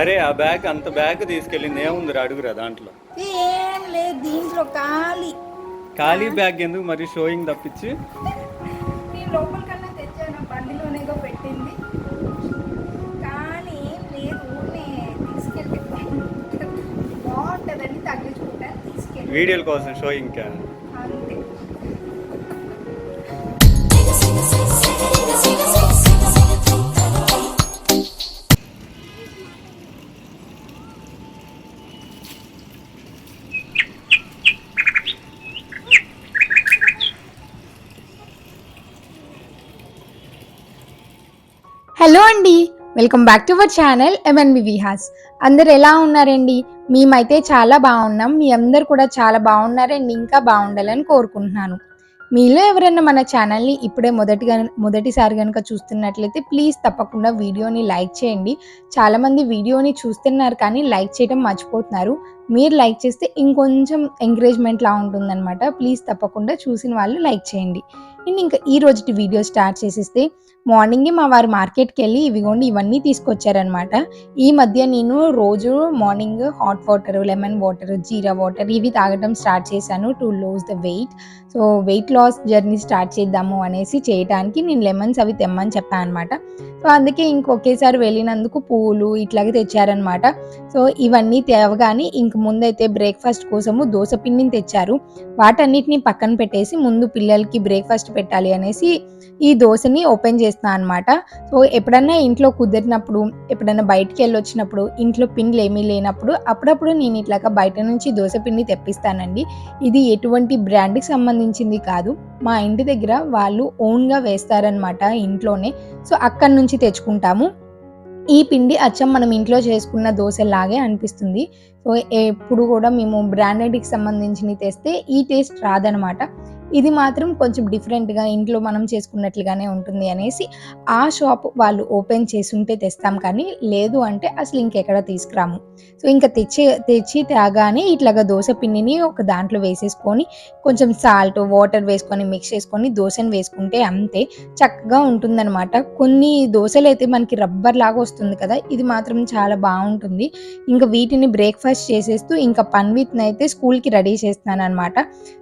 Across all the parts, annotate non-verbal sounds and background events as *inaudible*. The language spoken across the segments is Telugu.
అరే ఆ బ్యాగ్ అంత బ్యాగ్ తీసుకెళ్ళింది. ఏముంది అడుగురా దాంట్లో. ఏం లేదు దీంట్లో ఖాళీ. ఖాళీ బ్యాగ్ ఎందుకు మరి షోయింగ్ తప్పించి? నేను లోపలికన్నా తెచ్చాను బండిలోనేదో పెట్టింది. కానీ ఏం లేదు ఊరినే తీసుకెళ్ళి *laughs* బాగుంటుందని తగ్గించుకుంటాను తీసుకెళ్ళి. వీడియోల కోసం షోయింగ్ కా? హలో అండి welcome back to our channel MNB Vihas అందరు ఎలా ఉన్నారండి? మేమైతే చాలా బాగున్నాం. మీ అందరు కూడా చాలా బాగున్నారండి ఇంకా బాగుండాలని కోరుకుంటున్నాను. మీలో ఎవరైనా మన ఛానల్ని ఇప్పుడే మొదటిగా మొదటిసారి కనుక చూస్తున్నట్లయితే ప్లీజ్ తప్పకుండా వీడియోని లైక్ చేయండి. చాలామంది వీడియోని చూస్తున్నారు కానీ లైక్ చేయడం మర్చిపోతున్నారు. మీరు లైక్ చేస్తే ఇంకొంచెం ఎంకరేజ్మెంట్లా ఉంటుందన్నమాట. ప్లీజ్ తప్పకుండా చూసిన వాళ్ళు లైక్ చేయండి. అండ్ ఇంకా ఈ రోజుటి వీడియో స్టార్ట్ చేసేస్తే మార్నింగే మా వారు మార్కెట్కి వెళ్ళి ఇవిగోండి ఇవన్నీ తీసుకొచ్చారనమాట ఈ మధ్య నేను రోజు morning hot water lemon water jeera water ఇవి తాగడం స్టార్ట్ చేశాను to lose the weight. So weight loss journey start చేద్దాము అనేసి చేయడానికి నేను లెమన్స్ అవి తెమ్మని చెప్పాను అనమాట సో అందుకే ఇంకొకేసారి వెళ్ళినందుకు పూలు ఇట్లాగే తెచ్చారనమాట సో ఇవన్నీ తేవగానే ఇంక ముందైతే బ్రేక్ఫాస్ట్ కోసము దోశ పిండిని తెచ్చారు. వాటన్నిటిని పక్కన పెట్టేసి ముందు పిల్లలకి బ్రేక్ఫాస్ట్ పెట్టాలి అనేసి ఈ దోశని ఓపెన్ చేస్తున్నాను అనమాట సో ఎప్పుడన్నా ఇంట్లో కుదిరినప్పుడు ఎప్పుడన్నా బయటికి వెళ్ళి వచ్చినప్పుడు ఇంట్లో పిండిలు ఏమీ లేనప్పుడు అప్పుడప్పుడు నేను ఇట్లాగా బయట నుంచి దోశ పిండి తెప్పిస్తానండి. ఇది ఎటువంటి బ్రాండ్కి సంబంధించింది కాదు. మా ఇంటి దగ్గర వాళ్ళు ఓన్గా వేస్తారనమాట ఇంట్లోనే. సో అక్కడి నుంచి తెచ్చుకుంటాము. ఈ పిండి అచ్చం మనం ఇంట్లో చేసుకున్న దోశలాగే అనిపిస్తుంది. సో ఎప్పుడు కూడా మేము బ్రాండెడ్కి సంబంధించినవి తెస్తే ఈ టేస్ట్ రాదనమాట. ఇది మాత్రం కొంచెం డిఫరెంట్గా ఇంట్లో మనం చేసుకున్నట్లుగానే ఉంటుంది అనేసి ఆ షాప్ వాళ్ళు ఓపెన్ చేసి ఉంటే తెస్తాం కానీ లేదు అంటే అసలు ఇంకెక్కడ తీసుకురాము. సో ఇంకా తెచ్చి తెచ్చి తేగానే ఇట్లాగా దోశ పిండిని ఒక దాంట్లో వేసేసుకొని కొంచెం సాల్ట్ వాటర్ వేసుకొని మిక్స్ చేసుకొని దోశని వేసుకుంటే అంతే చక్కగా ఉంటుందన్నమాట కొన్ని దోశలు అయితే మనకి రబ్బర్ లాగా వస్తుంది కదా ఇది మాత్రం చాలా బాగుంటుంది. ఇంకా వీటిని బ్రేక్ఫాస్ట్ చేసేస్తూ ఇంకా పన్విత్ని అయితే స్కూల్కి రెడీ చేస్తున్నాను అనమాట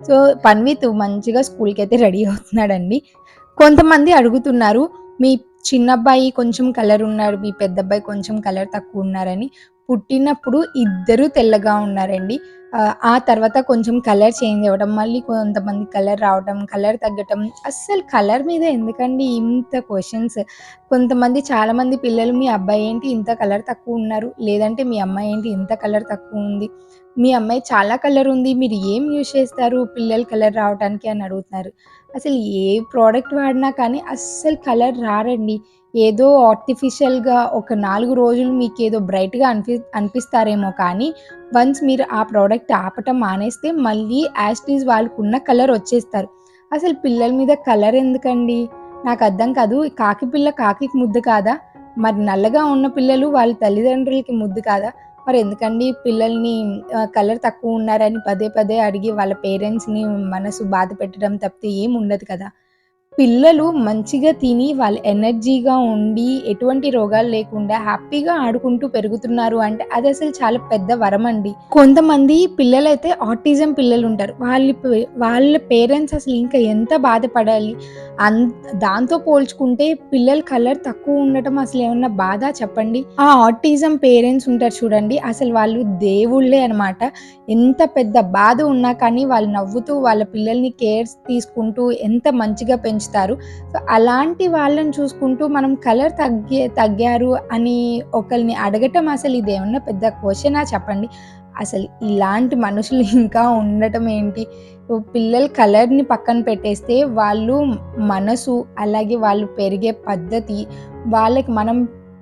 సో పన్విత్ మంచిగా స్కూల్కి అయితే రెడీ అవుతున్నాడండి. కొంతమంది అడుగుతున్నారు మీ చిన్న అబ్బాయి కొంచెం కలర్ ఉన్నారు మీ పెద్ద అబ్బాయి కొంచెం కలర్ తక్కువ ఉన్నారని. పుట్టినప్పుడు ఇద్దరు తెల్లగా ఉన్నారండి. ఆ, తర్వాత కొంచెం కలర్ చేంజ్ అవ్వడం మళ్ళీ కొంతమంది కలర్ రావడం కలర్ తగ్గటం. అస్సలు కలర్ మీద ఎందుకండి ఇంత క్వశ్చన్స్ కొంతమంది చాలామంది పిల్లలు మీ అబ్బాయి ఏంటి ఇంత కలర్ తక్కువ ఉన్నారు? లేదంటే మీ అమ్మాయి ఏంటి ఇంత కలర్ తక్కువ ఉంది? మీ అమ్మాయి చాలా కలర్ ఉంది మీరు ఏం యూజ్ చేస్తారు పిల్లలు కలర్ రావడానికి అని అడుగుతున్నారు. అసలు ఏ ప్రోడక్ట్ వాడినా కానీ అస్సలు కలర్ రారండి. ఏదో ఆర్టిఫిషియల్గా ఒక నాలుగు రోజులు మీకు ఏదో బ్రైట్గా అనిపి అనిపిస్తారేమో కానీ వన్స్ మీరు ఆ ప్రోడక్ట్ ఆపటం మానేస్తే మళ్ళీ యాస్టీస్ వాళ్ళకున్న కలర్ వచ్చేస్తారు. అసలు పిల్లల మీద కలర్ ఎందుకండి? నాకు అర్థం కాదు. కాకి పిల్ల కాకి ముద్దు కాదా? మరి నల్లగా ఉన్న పిల్లలు వాళ్ళ తల్లిదండ్రులకి ముద్దు కాదా? మరి ఎందుకండి పిల్లల్ని కలర్ తక్కువ ఉన్నారని పదే పదే అడిగి వాళ్ళ పేరెంట్స్ని మనసు బాధ పెట్టడం తప్పితే ఏం ఉండదు కదా? పిల్లలు మంచిగా తిని వాళ్ళు ఎనర్జీగా ఉండి ఎటువంటి రోగాలు లేకుండా హ్యాపీగా ఆడుకుంటూ పెరుగుతున్నారు అంటే అది అసలు చాలా పెద్ద వరం అండి. కొంతమంది పిల్లలైతే ఆటిజం పిల్లలు ఉంటారు. వాళ్ళ పే- వాళ్ళ పేరెంట్స్ అసలు ఇంకా ఎంత బాధపడాలి? అన్ దాంతో పోల్చుకుంటే పిల్లల కలర్ తక్కువ ఉండటం అసలు ఏమన్నా బాధ చెప్పండి? ఆ ఆటిజం పేరెంట్స్ ఉంటారు చూడండి అసలు వాళ్ళు దేవుళ్ళే అనమాట ఎంత పెద్ద బాధ ఉన్నా కానీ వాళ్ళు నవ్వుతూ వాళ్ళ పిల్లల్ని కేర్స్ తీసుకుంటూ ఎంత మంచిగా పెంచు ఉంచుతారు. సో అలాంటి వాళ్ళని చూసుకుంటూ మనం కలర్ తగ్గే తగ్గారు అని ఒకరిని అడగటం అసలు ఇదేమన్నా పెద్ద క్వశ్చనా చెప్పండి? అసలు ఇలాంటి మనుషులు ఇంకా ఉండటం ఏంటి? పిల్లలు కలర్ని పక్కన పెట్టేస్తే వాళ్ళు మనసు అలాగే వాళ్ళు పెరిగే పద్ధతి వాళ్ళకి మనం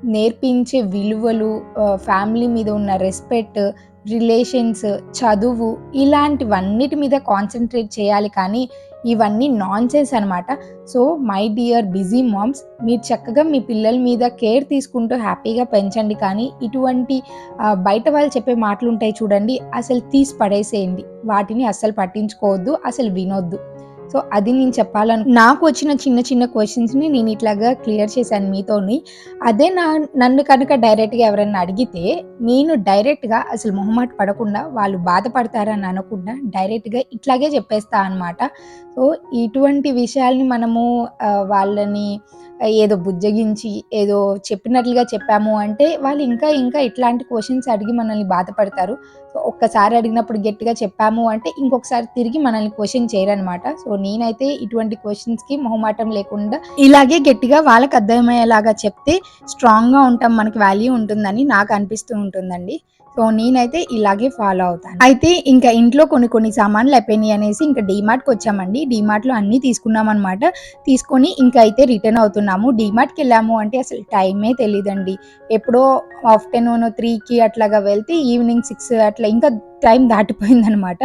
నేర్పించే విలువలు ఫ్యామిలీ మీద ఉన్న రెస్పెక్ట్ రిలేషన్స్ చదువు ఇలాంటివన్నిటి మీద కాన్సన్ట్రేట్ చేయాలి కానీ ఇవన్నీ నాన్ సెన్స్ అనమాట so my dear busy moms మీరు చక్కగా మీ పిల్లల మీద కేర్ తీసుకుంటూ హ్యాపీగా పెంచండి కానీ ఇటువంటి బయట వాళ్ళు చెప్పే మాటలు ఉంటాయి చూడండి అసలు తీసి పడేసేయండి. వాటిని అస్సలు పట్టించుకోవద్దు అసలు వినొద్దు. సో అది నేను చెప్పాలను నాకు వచ్చిన చిన్న చిన్న క్వశ్చన్స్ని నేను ఇట్లాగా క్లియర్ చేశాను మీతోని. అదే నా నన్ను కనుక డైరెక్ట్గా ఎవరైనా అడిగితే నేను డైరెక్ట్గా అసలు మొహమాట పడకుండా వాళ్ళు బాధపడతారని అనకుండా డైరెక్ట్గా ఇట్లాగే చెప్పేస్తా అనమాట సో ఇటువంటి విషయాల్ని మనము వాళ్ళని ఏదో బుజ్జగించి ఏదో చెప్పినట్లుగా చెప్పాము అంటే వాళ్ళు ఇంకా ఇంకా ఇట్లాంటి క్వశ్చన్స్ అడిగి మనల్ని బాధపడతారు. సో ఒక్కసారి అడిగినప్పుడు గట్టిగా చెప్పాము అంటే ఇంకొకసారి తిరిగి మనల్ని క్వశ్చన్ చేయరనమాట సో నేనైతే ఇటువంటి క్వశ్చన్స్కి మొహమాటం లేకుండా ఇలాగే గట్టిగా వాళ్ళకి అర్థమయ్యేలాగా చెప్తే స్ట్రాంగ్గా ఉంటాం మనకి వాల్యూ ఉంటుందని నాకు అనిపిస్తూ ఉంటుందండి. సో నేనైతే ఇలాగే ఫాలో అవుతాను. అయితే ఇంకా ఇంట్లో కొన్ని కొన్ని సామాన్లు అయిపోయినాయి అనేసి ఇంకా డీమార్ట్కి వచ్చామండి. డీమార్ట్లో అన్నీ తీసుకున్నాం అనమాట తీసుకొని ఇంకా అయితే రిటర్న్ అవుతున్నాము. డీమార్ట్కి వెళ్ళాము అంటే అసలు టైమే తెలియదండి ఎప్పుడో ఆఫ్టర్నూన్ త్రీకి అట్లాగా వెళ్తే ఈవినింగ్ సిక్స్ అట్లా ఇంకా టైం దాటిపోయిందనమాట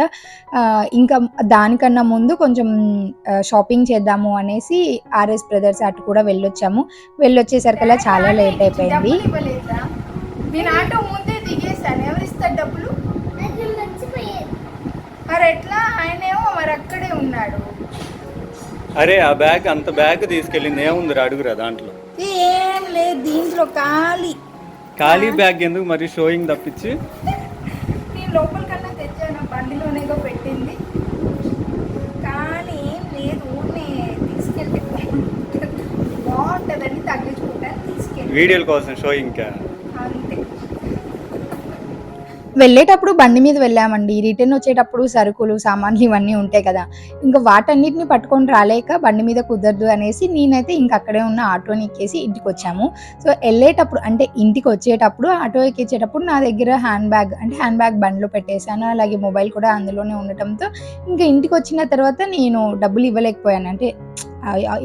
ఇంకా దానికన్నా ముందు కొంచెం షాపింగ్ చేద్దాము అనేసి ఆర్ఎస్ బ్రదర్స్ అటు కూడా వెళ్ళొచ్చాము. వెళ్ళొచ్చేసరికల్లా చాలా లేట్ అయిపోయింది. ఆటో ముందే అక్కడే ఉన్నాడు. అరే ఆ బ్యాగ్ అంత బ్యాగ్ తీసుకెళ్ళింది. ఏముంది అడుగురా దాంట్లో. ఏం లేదు దీంట్లో ఖాళీ. ఖాళీ బ్యాగ్ ఎందుకు మరి షోయింగ్ తప్పించి? నేను లోపలికన్నా తెచ్చాను బండిలోనేగా పెట్టింది. కానీ లేదు తీసుకెళ్ళి *laughs* బాగుంటుందని తగ్గించుకుంటాను తీసుకెళ్ళి. వీడియోల కోసం షోయింగ్కా? వెళ్ళేటప్పుడు బండి మీద వెళ్ళామండి. రిటర్న్ వచ్చేటప్పుడు సరుకులు సామాన్లు ఇవన్నీ ఉంటాయి కదా. ఇంకా వాటన్నిటిని పట్టుకొని రాలేక బండి మీద కుదరదు అనేసి నేనైతే ఇంక అక్కడే ఉన్న ఆటోని ఎక్కేసి ఇంటికి వచ్చాము సో వెళ్ళేటప్పుడు అంటే ఇంటికి వచ్చేటప్పుడు ఆటో ఎక్కించేటప్పుడు నా దగ్గర హ్యాండ్ బ్యాగ్ అంటే హ్యాండ్ బ్యాగ్ బండ్లో పెట్టేశాను. అలాగే మొబైల్ కూడా అందులోనే ఉండటంతో ఇంకా ఇంటికి వచ్చిన తర్వాత నేను డబ్బులు ఇవ్వలేకపోయాను. అంటే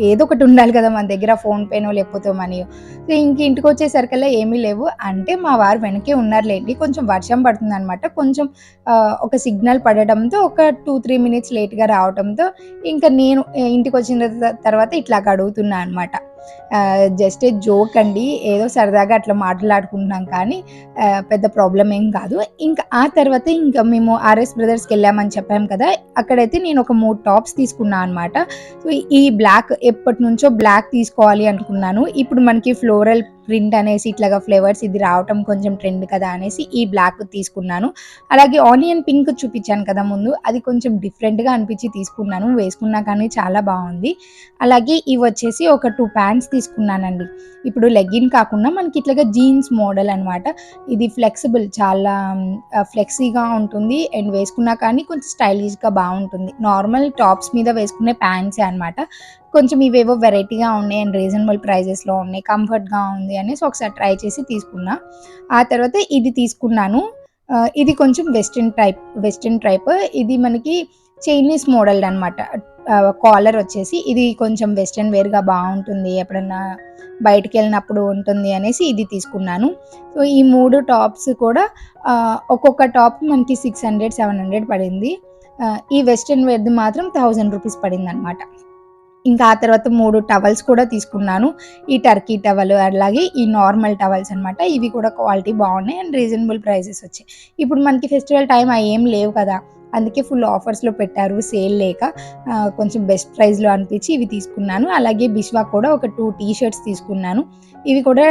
ఏదో ఒకటి ఉండాలి కదా మన దగ్గర ఫోన్ పేనో లేకపోతే మనీయో సో ఇంక ఇంటికి వచ్చేసరికల్లా ఏమీ లేవు. అంటే మా వారు వెనకే ఉన్నారులేండి. కొంచెం వర్షం పడుతుంది అనమాట కొంచెం ఒక సిగ్నల్ పడటంతో ఒక టూ త్రీ మినిట్స్ లేట్గా రావడంతో ఇంకా నేను ఇంటికి వచ్చిన తర్వాత ఇట్లా అడుగుతున్నా అనమాట జస్ట్ జోక్ అండి. ఏదో సరదాగా అట్లా మాట్లాడుకుంటున్నాం కానీ పెద్ద ప్రాబ్లం ఏం కాదు. ఇంకా ఆ తర్వాత ఇంకా మేము ఆర్ఎస్ బ్రదర్స్కి వెళ్ళామని చెప్పాం కదా అక్కడైతే నేను ఒక మూడు టాప్స్ తీసుకున్నాను అనమాట సో ఈ బ్లాక్ ఎప్పటి నుంచో బ్లాక్ తీసుకోవాలి అనుకున్నాను. ఇప్పుడు మనకి ఫ్లోరల్ ప్రింట్ అనేసి ఇట్లాగా ఫ్లేవర్స్ ఇది రావటం కొంచెం ట్రెండ్ కదా అనేసి ఈ బ్లాక్ తీసుకున్నాను. అలాగే ఆనియన్ పింక్ చూపించాను కదా ముందు అది కొంచెం డిఫరెంట్గా అనిపించి తీసుకున్నాను వేసుకున్నా కానీ చాలా బాగుంది. అలాగే ఇవి వచ్చేసి ఒక టూ ప్యాంట్స్ తీసుకున్నానండి. ఇప్పుడు లెగ్గిన్ కాకుండా మనకి ఇట్లాగా జీన్స్ మోడల్ అన్నమాట. ఇది ఫ్లెక్సిబుల్ చాలా ఫ్లెక్సీగా ఉంటుంది. అండ్ వేసుకున్నా కానీ కొంచెం స్టైలిష్గా బాగుంటుంది. నార్మల్ టాప్స్ మీద వేసుకునే ప్యాంట్సే అనమాట కొంచెం ఇవేవో వెరైటీగా ఉన్నాయి అండ్ రీజనబుల్ ప్రైజెస్లో ఉన్నాయి కంఫర్ట్గా ఉంది అనేసి ఒకసారి ట్రై చేసి తీసుకున్నా. ఆ తర్వాత ఇది తీసుకున్నాను. ఇది కొంచెం వెస్ట్రన్ టైప్ వెస్ట్రన్ టైప్. ఇది మనకి చైనీస్ మోడల్ అనమాట కాలర్ వచ్చేసి ఇది కొంచెం వెస్ట్రన్ వేర్గా బాగుంటుంది ఎప్పుడన్నా బయటికి వెళ్ళినప్పుడు ఉంటుంది అనేసి ఇది తీసుకున్నాను. సో ఈ మూడు టాప్స్ కూడా ఒక్కొక్క టాప్ మనకి సిక్స్ హండ్రెడ్ సెవెన్ హండ్రెడ్ పడింది. ఈ వెస్ట్రన్ వేర్ది మాత్రం థౌజండ్ రూపీస్ పడింది అనమాట ఇంకా ఆ తర్వాత మూడు టవల్స్ కూడా తీసుకున్నాను. ఈ టర్కీ టవల్ అలాగే ఈ నార్మల్ టవల్స్ అనమాట ఇవి కూడా క్వాలిటీ బాగున్నాయి అండ్ రీజనబుల్ ప్రైసెస్ వచ్చాయి. ఇప్పుడు మనకి ఫెస్టివల్ టైం అవి ఏం లేవు కదా. అందుకే ఫుల్ ఆఫర్స్లో పెట్టారు సేల్ లేక కొంచెం బెస్ట్ ప్రైస్లో అనిపించి ఇవి తీసుకున్నాను. అలాగే బిష్వా కూడా ఒక టూ టీ షర్ట్స్ తీసుకున్నాను. ఇవి కూడా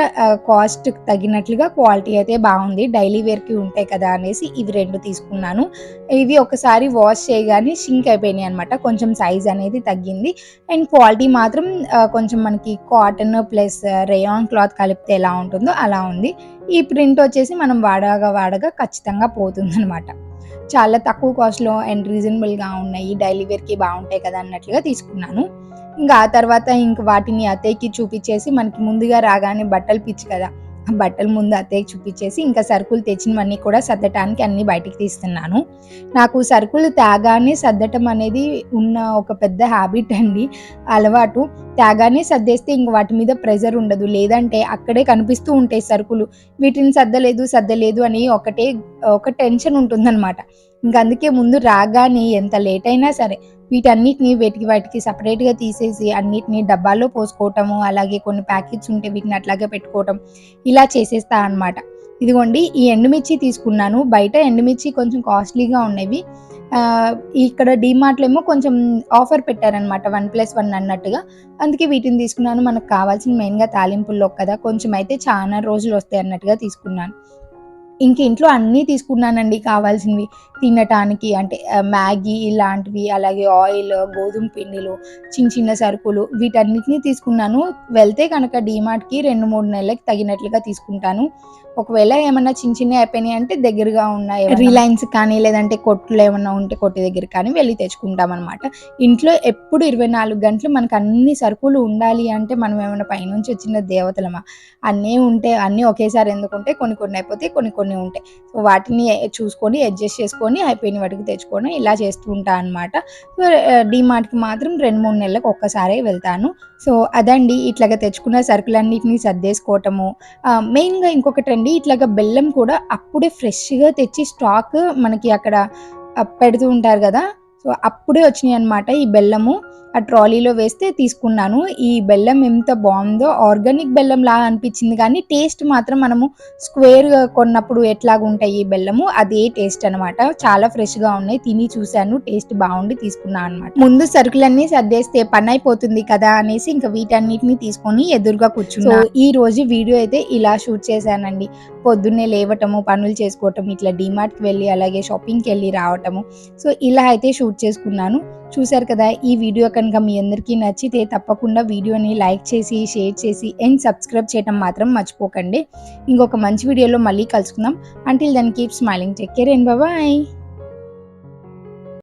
కాస్ట్ తగినట్లుగా క్వాలిటీ అయితే బాగుంది. డైలీ వేర్కి ఉంటాయి కదా అనేసి ఇవి రెండు తీసుకున్నాను. ఇవి ఒకసారి వాష్ చేయగానే షింక్ అయిపోయినాయి అనమాట కొంచెం సైజ్ అనేది తగ్గింది. అండ్ క్వాలిటీ మాత్రం కొంచెం మనకి కాటన్ ప్లస్ రేయాన్ క్లాత్ కలిపితే ఎలా ఉంటుందో అలా ఉంది. ఈ ప్రింట్ వచ్చేసి మనం వాడగా వాడగా ఖచ్చితంగా పోతుంది చాలా తక్కువ కాస్ట్లో అండ్ రీజనబుల్గా ఉన్నాయి. డైలీ వేర్కి బాగుంటాయి కదా అన్నట్లుగా తీసుకున్నాను. ఇంకా ఆ తర్వాత ఇంక వాటిని అత్తయ్యకి చూపించేసి మనకి ముందుగా రాగానే బట్టలు పిచ్చి కదా. బట్టలు ముందు అత్తయ్యకి చూపించేసి ఇంకా సరుకులు తెచ్చినవన్నీ కూడా సర్దటానికి అన్ని బయటికి తీస్తున్నాను. నాకు సరుకులు తేగానే సర్దటం అనేది ఉన్న ఒక పెద్ద హ్యాబిట్ అండి. అలవాటు. తేగానే సర్దేస్తే ఇంక వాటి మీద ప్రెజర్ ఉండదు. లేదంటే అక్కడే కనిపిస్తూ ఉంటాయి సరుకులు. వీటిని సర్దలేదు సర్దలేదు అని ఒకటే ఒక టెన్షన్ ఉంటుందన్నమాట. ఇంకా అందుకే ముందు రాగానే ఎంత లేట్ అయినా సరే వీటన్నిటిని వీటికి వాటికి సపరేట్గా తీసేసి అన్నిటిని డబ్బాల్లో పోసుకోవటము అలాగే కొన్ని ప్యాకెట్స్ ఉంటే వీటిని అట్లాగే పెట్టుకోవటం ఇలా చేసేస్తా అన్నమాట. ఇదిగోండి ఈ ఎండుమిర్చి తీసుకున్నాను. బయట ఎండుమిర్చి కొంచెం కాస్ట్లీగా ఉండేవి ఇక్కడ డీమార్ట్లో ఏమో కొంచెం ఆఫర్ పెట్టారనమాట వన్ ప్లస్ వన్ అన్నట్టుగా. అందుకే వీటిని తీసుకున్నాను. మనకు కావాల్సిన మెయిన్గా తాలింపుల్లో కదా కొంచెం అయితే చాలా రోజులు వస్తాయి అన్నట్టుగా తీసుకున్నాను. ఇంక ఇంట్లో అన్నీ తీసుకున్నానండి కావాల్సినవి. తినటానికి అంటే మ్యాగీ ఇలాంటివి అలాగే ఆయిల్ గోధుమ పిండిలు చిన్న చిన్న సరుకులు వీటన్నిటిని తీసుకున్నాను. వెళ్తే కనుక డీమార్ట్కి రెండు మూడు నెలలకి తగినట్లుగా తీసుకుంటాను. ఒకవేళ ఏమన్నా చిన్న చిన్న అయిపోయినాయి అంటే దగ్గరగా ఉన్నాయి రిలయన్స్ కానీ లేదంటే కొట్లు ఏమన్నా ఉంటే కొట్టు దగ్గర కానీ వెళ్ళి తెచ్చుకుంటాం అనమాట ఇంట్లో ఎప్పుడు ఇరవై నాలుగు గంటలు మనకు అన్ని సరుకులు ఉండాలి అంటే మనం ఏమైనా పైనుంచి వచ్చిన దేవతలమా? అన్నీ ఉంటే అన్నీ ఒకేసారి ఎందుకుంటే కొన్ని కొన్ని అయిపోతే కొన్ని కొన్ని ఉంటాయి. సో వాటిని చూసుకొని అడ్జస్ట్ చేసుకొని అయిపోయిన వాటికి తెచ్చుకొని ఇలా చేస్తూ ఉంటాను అనమాట సో డిమార్ట్కి మాత్రం రెండు మూడు నెలలకు ఒక్కసారే వెళ్తాను. సో అదండి ఇట్లాగా తెచ్చుకున్న సరుకులన్నిటిని సర్దేసుకోవటము. మెయిన్గా ఇంకొకటి అండి ఇట్లాగా బెల్లం కూడా అప్పుడే ఫ్రెష్గా తెచ్చి స్టాక్ మనకి అక్కడ పెడుతూ ఉంటారు కదా సో అప్పుడే వచ్చినాయి అనమాట ఈ బెల్లము. ఆ ట్రాలీలో వేస్తే తీసుకున్నాను. ఈ బెల్లం ఎంత బాగుందో ఆర్గానిక్ బెల్లం లాగా అనిపించింది కానీ టేస్ట్ మాత్రం మనము స్క్వేర్గా కొన్నప్పుడు ఎట్లాగా ఉంటాయి ఈ బెల్లము అదే టేస్ట్ అనమాట చాలా ఫ్రెష్గా ఉన్నాయి తిని చూశాను టేస్ట్ బాగుండి తీసుకున్నాను అనమాట ముందు సరుకులన్నీ సర్దేస్తే పని అయిపోతుంది కదా అనేసి ఇంకా వీటన్నిటిని తీసుకొని ఎదురుగా కూర్చున్నా. సో ఈ రోజు వీడియో అయితే ఇలా షూట్ చేశానండి. పొద్దున్నే లేవటము పనులు చేసుకోవటం ఇట్లా డిమార్ట్కి వెళ్ళి అలాగే షాపింగ్కి వెళ్ళి రావటము. సో ఇలా అయితే షూట్ చేసుకున్నాను. చూశారు కదా ఈ వీడియో కనుక మీ అందరికీ నచ్చితే తప్పకుండా వీడియోని లైక్ చేసి షేర్ చేసి అండ్ సబ్స్క్రైబ్ చేయడం మాత్రం మర్చిపోకండి. ఇంకొక మంచి వీడియోలో మళ్ళీ కలుసుకుందాం. Until then keep smiling take care and bye bye